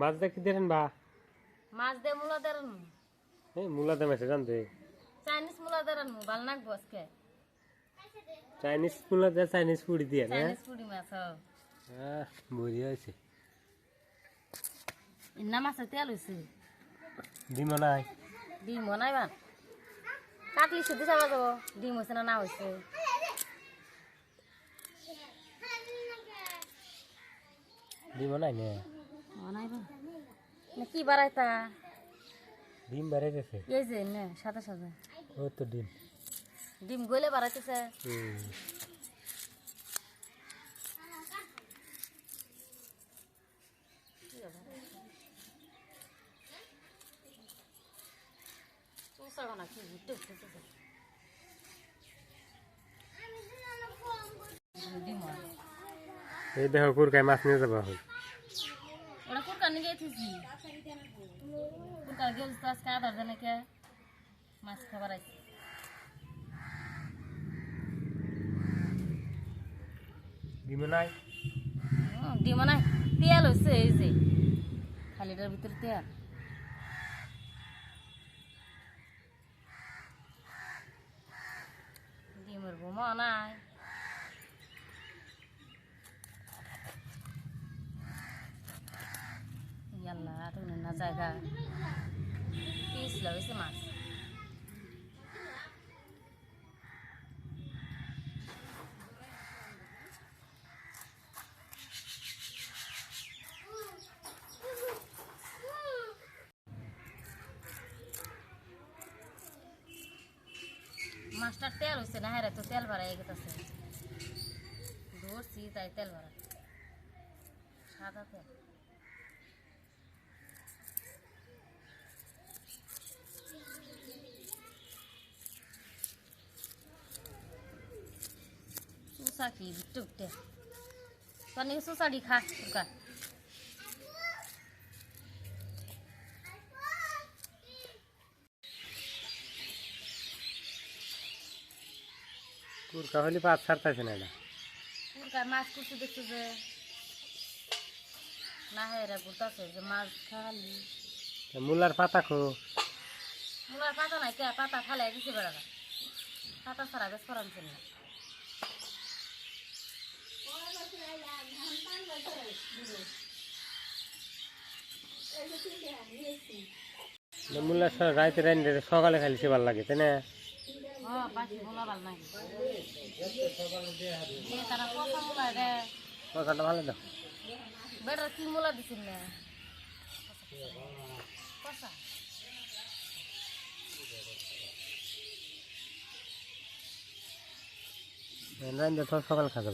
মাছ দেখি দেন বা? মাছ দিয়ে মূলা দেন এই মূলা দাম আছে জানতে। চাইনিজ মূলা দেন ভালো লাগবো আজকে। চাইনিজ মূলা দেয় চাইনিজ পুরি দিয়ে না চাইনিজ পুরি মাছ হ। আহ, বড়িয়া হয়েছে। ইন্না মাছের তেল হয়েছে ডিমও নাই। ডিম বনাইবা কাটলি শুধু চাবা যাব ডিম হয়েছে না না হয়েছে ডিমও নাই না। কি বাড়াইতা? ডিম বেড়ে গেছে এই যে নে সাদা সাদা। ও তো ডিম। ডিম গলে বাড়াইতেছে। এই দেখো কুরকায় মাছ নিয়ে যাব এখন নিয়ে গেছিস কুরকার গেল তো আজকে আধার জানে কে মাছ খাবার আছে ডিমও নাই? ডিম নাই। তেল হচ্ছে এই যে। খালিটার ভিতরে তেল। ডিমের বোমা নাই। না জায়গা পিস লাগেছে মাছ মাছটার তেল হয়েছে না হ্যাঁ রে, তো তেল ভরা গেছে ধরছি তাই তেল ভরা সাদা তেল সুসা কি বিট্টু বিট্টে তোর নাকি সুসাডি খা সুকা কুরকা হলে পাঁচ ছাড়তেছে না এটা পুরকার মাছ কুচু দেখছো যে না হ্যাঁ রে ঘুরতাছে যে মাছ খালি তা মূলার পাতা খো মুলার পাতা নাই কে পাতা খালে দিছে বেড়াটা পাতা ছাড়া বেশ করাচ্ছেন না মূলার রাইতে রাইতে সকালে খালি সে ভালো লাগে তাই না? হ্যাঁ মুলা মুলা কথাটা ভালো দাও বেড়া কি মুলা দিছিল না পচা সকাল খাওয়া